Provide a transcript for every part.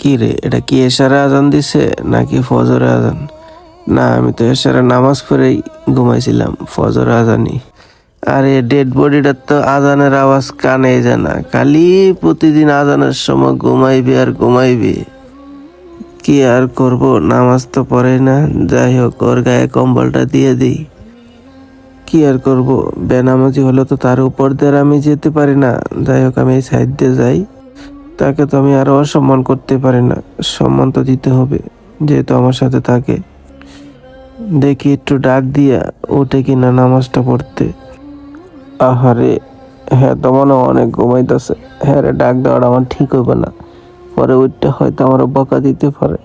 কি রে, এটা কি এশারে আজান দিছে নাকি ফজরে আজান? না, আমি তো এশারে নামাজ পড়েই ঘুমাইছিলাম, ফজরে আজানি আরে ডেড বডিটার তো আজানের আওয়াজ কানে যায় না খালি প্রতিদিন আজানের সময় ঘুমাইবে আর ঘুমাইবে। কি আর করব, নামাজ তো পড়ে না। যাই হোক, ওর গায়ে কম্বলটা দিয়ে দিই। কি আর করব, বেনামাজি হলে তো তার উপর দিয়ে আমি যেতে পারি না। যাই হোক, আমি এই সাইড দিয়ে যাই। তাকে তো আমি আরও অসম্মান করতে পারি না। সম্মান তো দিতে হবে, যেহেতু আমার সাথে থাকে। দেখি একটু ডাক দিয়া ওঠে কিনা নামাজটা পড়তে। আহারে হ্যাঁ তো মনে অনেক ঘুমাইতেছে। হ্যাঁ রে, ডাক দেওয়াটা আমার ঠিক হবে না। পরে উঠতে হয়তো আমার বকা দিতে পারে।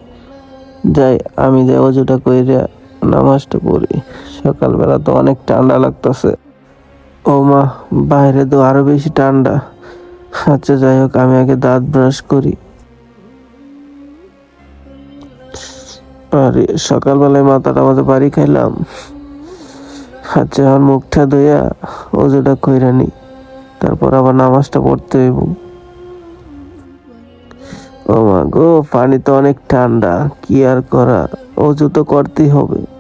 যাই, আমি যাই অজুটা কইরা নামাজটা পড়ি। সকালবেলা তো অনেক ঠান্ডা লাগতেছে। ও মা বাইরে তো আরও বেশি ঠান্ডা। আচ্ছা যাই হোক, আমি আগে দাঁত ব্রাশ করি। আরে, সকালবেলায় মাথাটা আমাদের বাড়ি খাইলাম। আচ্ছা এখন মুখটা ধুইয়া ওজুটা কইরা নি। তারপর আবার নামাজটা পড়তে হইব। ও মা গো, পানি তো অনেক ঠান্ডা, কি আর করা অজু তো করতেই হবে।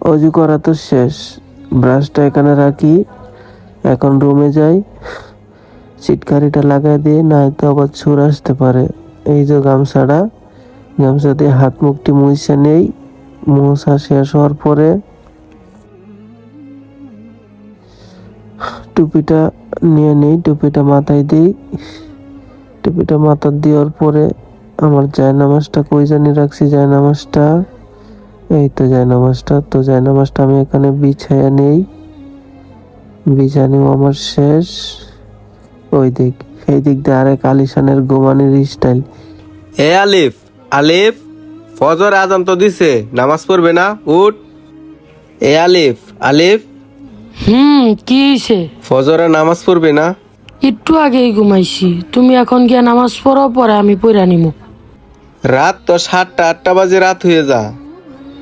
অজু করা তো শেষ। ব্রাশটা এখানে রাখি। এখন রুমে যাই। চিটকারিটা লাগাই দিয়ে নয়তো আবার ছুর আসতে পারে। এই যে গামছাটা। গামছা দিয়ে হাত মুখটি মুছে নেই। মুছা শেষ হওয়ার পরে টুপিটা নিয়ে নেই। টুপিটা মাথায় দিই। টুপিটা মাথায় দেওয়ার পরে আমার জায়নামাজটা কই জানি রাখছি জায়নামাজটা। এই তো জায়নামাজটা তো জায়নামাজটা আমি এখানে বিছায়া নেই। বিছানিও আমার শেষ। ওই দিক এই দিক দিয়ে আরেক আলিশানের গোমানির স্টাইল এ আলিফ আলিফ ফজর আজান তো দিছে নামাজ পড়বে না? উঠ। এ আলিফ আলিফ। হুম কি হয়েছে ফজরে নামাজ পড়বে না? একটু আগেই ঘুমাইছি। তুমি এখন গিয়া নামাজ পড়ো পরে আমি পড়া নিমু। রাত তো সাতটা আটটা বাজে রাত হয়ে যা।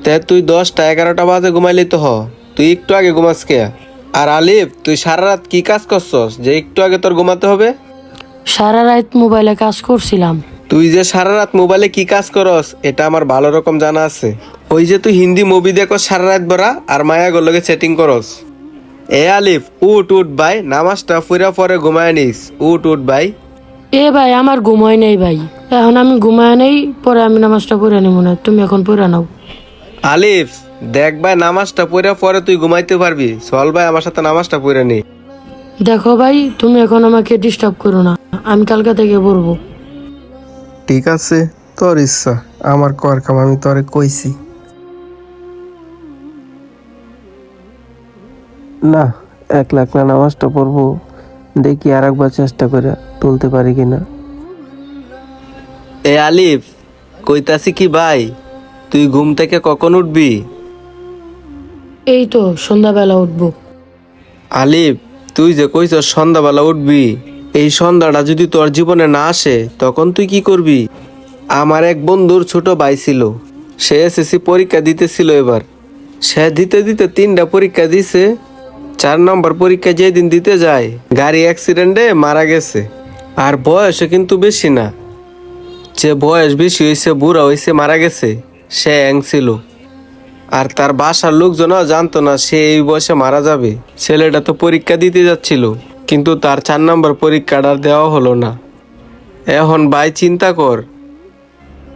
তে তুই দশটা এগারোটা বাজে ঘুমাইলি তো হ। তুই একটু আগে ঘুমাস কে আর আলিফ তুই সারা রাত কি কাজ করছস? যে একটু আগে তোর ঘুমাতে হবে? সারা রাত মোবাইলে কাজ করছিলাম। তুই যে সারা রাত মোবাইলে কি কাজ করস এটা আমার ভালো রকম জানা আছে। ওই যে তুই হিন্দি মুভি দেখো সারা রাত ভরা আর মায়া গুলোকে সেটিং করস। এ আলিফ উঠ উঠ ভাই নামাজটা ফুরা পরে ঘুমায় নিস। উঠ উঠ ভাই। এ ভাই আমার ঘুমাই নাই ভাই। এখন আমি ঘুমাই নেই পরে আমি নামাজটা পড়ে নিমু না। তুমি এখন পড়ে নাও। আলিফ দেখ ভাই নামাজটা পড়ে পরে তুই ঘুমাইতে পারবি। চল ভাই আমার সাথে নামাজটা পড়ে নি। দেখো ভাই তুমি এখন আমাকে ডিস্টার্ব করো না। আমি কালকা থেকে পড়ব। ঠিক আছে তোর ইচ্ছা। আমার কর কাম আমি তোরে কইছি। না এক লাখ না নামাজটা পড়ব। দেখি আর একবার চেষ্টা করে তুলতে পারি কিনা। এ আলিফ কইতাছি কি ভাই? তুই ঘুম থেকে কখন উঠবি? এই তো সন্ধ্যাবেলা উঠবো। আলিফ তুই যে কইছ সন্ধ্যাবেলা উঠবি এই সন্ধ্যাটা যদি তোর জীবনে না আসে তখন তুই কি করবি? আমার এক বন্ধুর ছোট ভাই ছিল সে এসএসসি পরীক্ষা দিতেছিল এবার। সে দিতে দিতে তিনটা পরীক্ষা দিছে চার নম্বর পরীক্ষা যেদিন দিতে যায় গাড়ি অ্যাক্সিডেন্টে মারা গেছে আর বয়সও কিন্তু বেশি না। যে বয়স বেশি হয়েছে বুড়া হয়েছে মারা গেছে। সে অ্যাং ছিল। আর তার বাসার লোকজনও জানতো না সে এই বয়সে মারা যাবে। ছেলেটা তো পরীক্ষা দিতে যাচ্ছিল, কিন্তু তার চার নম্বর পরীক্ষাটা দেওয়া হলো না। এখন ভাই, চিন্তা কর।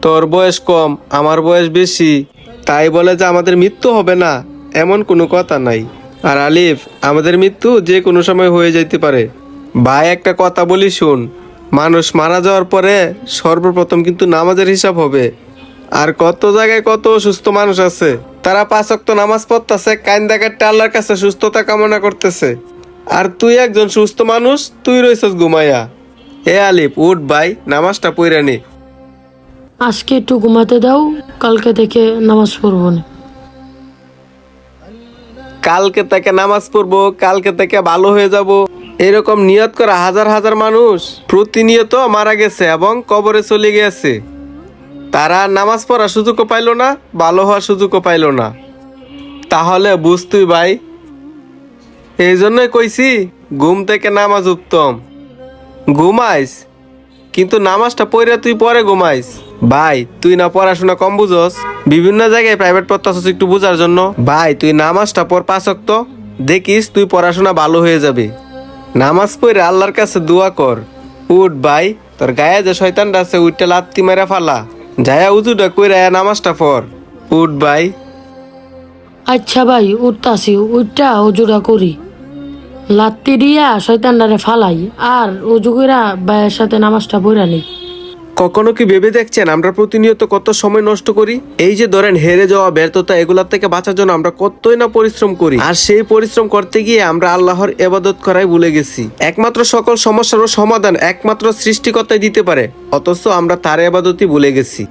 তোর বয়স কম, আমার বয়স বেশি। তাই বলে যে আমাদের মৃত্যু হবে না, এমন কোনো কথা নাই। আর আলিফ, আমাদের মৃত্যু যে কোনো সময় হয়ে যাইতে পারে। ভাই, একটা কথা বলি শুন। মানুষ মারা যাওয়ার পরে সর্বপ্রথম কিন্তু নামাজের হিসাব হবে। আর কত জায়গায় কত অসুস্থ মানুষ আছে? তারা পাঁচ ওয়াক্ত নামাজ পড়তেছে কাইন দেখাটা আল্লাহর কাছে সুস্থতা কামনা করতেছে। আর তুই একজন সুস্থ মানুষ তুই রইছস ঘুমাইয়া। এ আলিফ উঠ ভাই নামাজটা পইরা নি। আজকে একটু ঘুমাতে দাও কালকে থেকে নামাজ পড়ব না। কালকে থেকে নামাজ পড়ব কালকে থেকে ভালো হয়ে যাব। এরকম নিয়ত করা হাজার হাজার মানুষ প্রতিনিয়ত মারা গেছে এবং কবরে চলে গেছে। তারা নামাজ পড়ার সুযোগও পাইলো না, ভালো হওয়ার সুযোগও পাইলো না। তাহলে বুঝ তুই ভাই, এই জন্যই কইছি, ঘুম থেকে নামাজ উত্তম। ঘুমাইস, কিন্তু নামাজটা পড়ে তুই পরে ঘুমাইস। ভাই, তুই না পড়াশোনা কম বুঝস। বিভিন্ন জায়গায় প্রাইভেট পড়তেছস একটু বোঝার জন্য। ভাই, তুই নামাজটা পড় পাঁচক্ত দেখিস তুই পড়াশোনা ভালো হয়ে যাবে। নামাজ পড়ে আল্লাহর কাছে দোয়া কর। উঠ ভাই, তোর গায়ে যে শয়তানটা আছে উঠটা লাত্তি মেরা ফালা। যায়া উজুটা কইরা নামাজটা পড়। উঠ ভাই। আচ্ছা ভাই, উঠতাছি। উঠটা অজুরা করি। লাত্তি দিয়া শয়তানটারে ফালাই। আর অজু কইরা ভাইয়ের সাথে নামাজটা পড়া নেই কখনো কি ভেবে দেখছেন আমরা প্রতিনিয়ত কত সময় নষ্ট করি? এই যে ধরেন হেরে যাওয়া, ব্যর্থতা এগুলার থেকে বাঁচার জন্য আমরা কতই না পরিশ্রম করি। আর সেই পরিশ্রম করতে গিয়ে আমরা আল্লাহর এবাদত করাই ভুলে গেছি। একমাত্র সকল সমস্যারও সমাধান একমাত্র সৃষ্টিকর্তাই দিতে পারে, অথচ আমরা তার এবাদতই ভুলে গেছি।